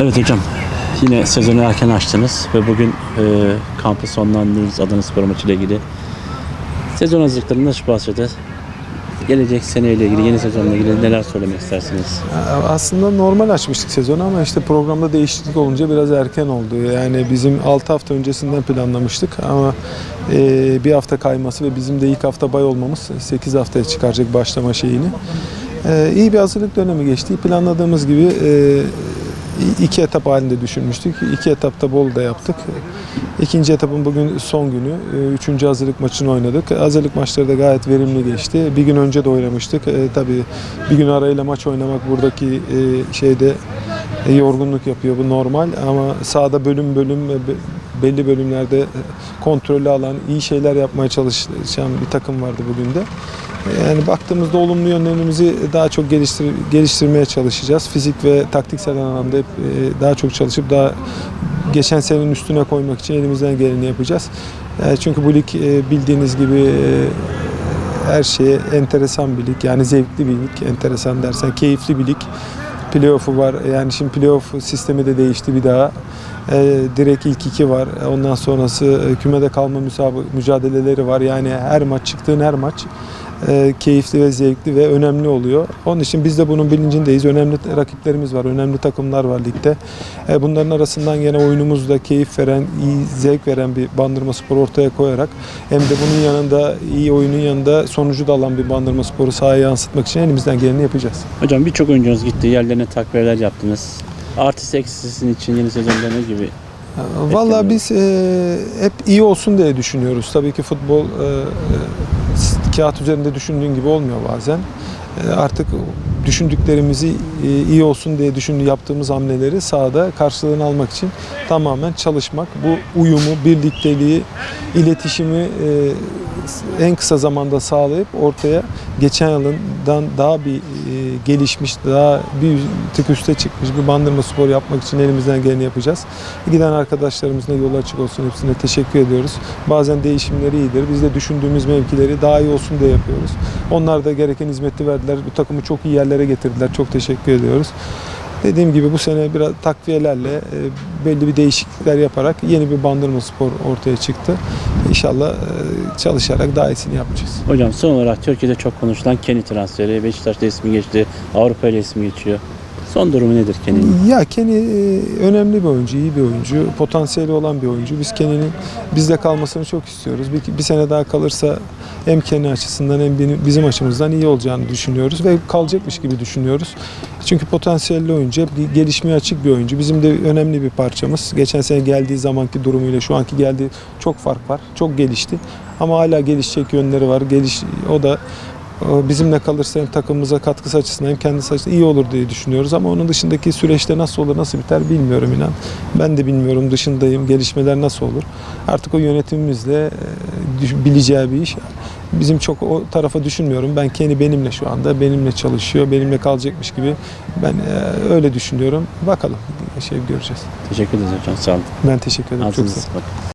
Evet hocam. Yine sezonu erken açtınız ve bugün e, kampı sonlandırdınız Adana Spor maçı ile ilgili. Sezon hazırlıklarından şu bahsede. Gelecek seneyle ilgili, yeni sezonla ilgili neler söylemek istersiniz? Aslında normal açmıştık sezonu ama işte programda değişiklik olunca biraz erken oldu. Yani bizim 6 hafta öncesinden planlamıştık ama e, bir hafta kayması ve bizim de ilk hafta bay olmamız 8 haftaya çıkaracak başlama şeyini. E, iyi bir hazırlık dönemi geçti. Planladığımız gibi e, iki etap halinde düşünmüştük. İki etapta Bolu'da yaptık. İkinci etapın bugün son günü. E, Üçüncü hazırlık maçını oynadık. Hazırlık maçları da gayet verimli geçti. Bir gün önce de oynamıştık. E, tabii bir gün arayla maç oynamak buradaki e, şeyde e, yorgunluk yapıyor. Bu normal ama sahada bölüm bölüm e, be- belli bölümlerde kontrollü alan, iyi şeyler yapmaya çalışan bir takım vardı bugün de. Yani baktığımızda olumlu yönlerimizi daha çok geliştir, geliştirmeye çalışacağız. Fizik ve taktiksel anlamda hep e, daha çok çalışıp daha geçen senenin üstüne koymak için elimizden geleni yapacağız. E, Çünkü bu lig e, bildiğiniz gibi her şeye enteresan bir lig. Yani zevkli bir lig. Enteresan dersen keyifli bir lig. Playoff'u var. Yani şimdi playoff sistemi de değişti bir daha. E, direkt ilk iki var. Ondan sonrası kümede kalma müsabı- mücadeleleri var. Yani her maç çıktığın her maç e, keyifli ve zevkli ve önemli oluyor. Onun için biz de bunun bilincindeyiz. Önemli rakiplerimiz var, önemli takımlar var ligde. E, bunların arasından yine oyunumuzda keyif veren, iyi zevk veren bir Bandırma Spor ortaya koyarak hem de bunun yanında iyi oyunun yanında sonucu da alan bir Bandırma Spor'u sahaya yansıtmak için elimizden geleni yapacağız. Hocam birçok oyuncunuz gitti, yerlerine takviyeler yaptınız. Artısı eksisinin için yeni sezonda ne gibi? Valla biz e, hep iyi olsun diye düşünüyoruz. Tabii ki futbol e, e, kağıt üzerinde düşündüğün gibi olmuyor bazen. E, artık düşündüklerimizi e, iyi olsun diye düşündüğü yaptığımız hamleleri sahada karşılığını almak için tamamen çalışmak. Bu uyumu, birlikteliği, iletişimi e, en kısa zamanda sağlayıp ortaya geçen yılından daha bir e, gelişmiş, daha bir tık üste çıkmış bir bandırma spor yapmak için elimizden geleni yapacağız. Giden arkadaşlarımızın da yolu açık olsun. Hepsine teşekkür ediyoruz. Bazen değişimleri iyidir. Biz de düşündüğümüz mevkileri daha iyi olsun diye yapıyoruz. Onlar da gereken hizmeti verdiler. Bu takımı çok iyi yerlere getirdiler. Çok teşekkür ediyoruz. Dediğim gibi bu sene biraz takviyelerle e, belli bir değişiklikler yaparak yeni bir bandırma spor ortaya çıktı. İnşallah e, çalışarak daha iyisini yapacağız. Hocam son olarak Türkiye'de çok konuşulan Kenny transferi. Beşiktaş'ta ismi geçti, Avrupa ile ismi geçiyor. Son durumu nedir Kenny'nin? Ya Kenny e, önemli bir oyuncu, iyi bir oyuncu, potansiyeli olan bir oyuncu. Biz Kenny'nin bizde kalmasını çok istiyoruz. Bir, bir sene daha kalırsa hem Kenny açısından hem bizim açımızdan iyi olacağını düşünüyoruz ve kalacakmış gibi düşünüyoruz. Çünkü potansiyelli oyuncu, hep gelişmeye açık bir oyuncu. Bizim de önemli bir parçamız. Geçen sene geldiği zamanki durumuyla şu anki geldiği çok fark var. Çok gelişti. Ama hala gelişecek yönleri var. Geliş, o da bizimle kalırsa hem takımımıza katkısı açısından hem kendisi açısından iyi olur diye düşünüyoruz. Ama onun dışındaki süreçte nasıl olur, nasıl biter bilmiyorum inan. Ben de bilmiyorum dışındayım. Gelişmeler nasıl olur? Artık o yönetimimizle e, bileceği bir iş. Bizim çok o tarafa düşünmüyorum. Ben kendi benimle şu anda, benimle çalışıyor, benimle kalacakmış gibi. Ben e, öyle düşünüyorum. Bakalım şey göreceğiz. Teşekkür ederiz hocam, sağ olun. Ben teşekkür ederim. Çok sağ olun.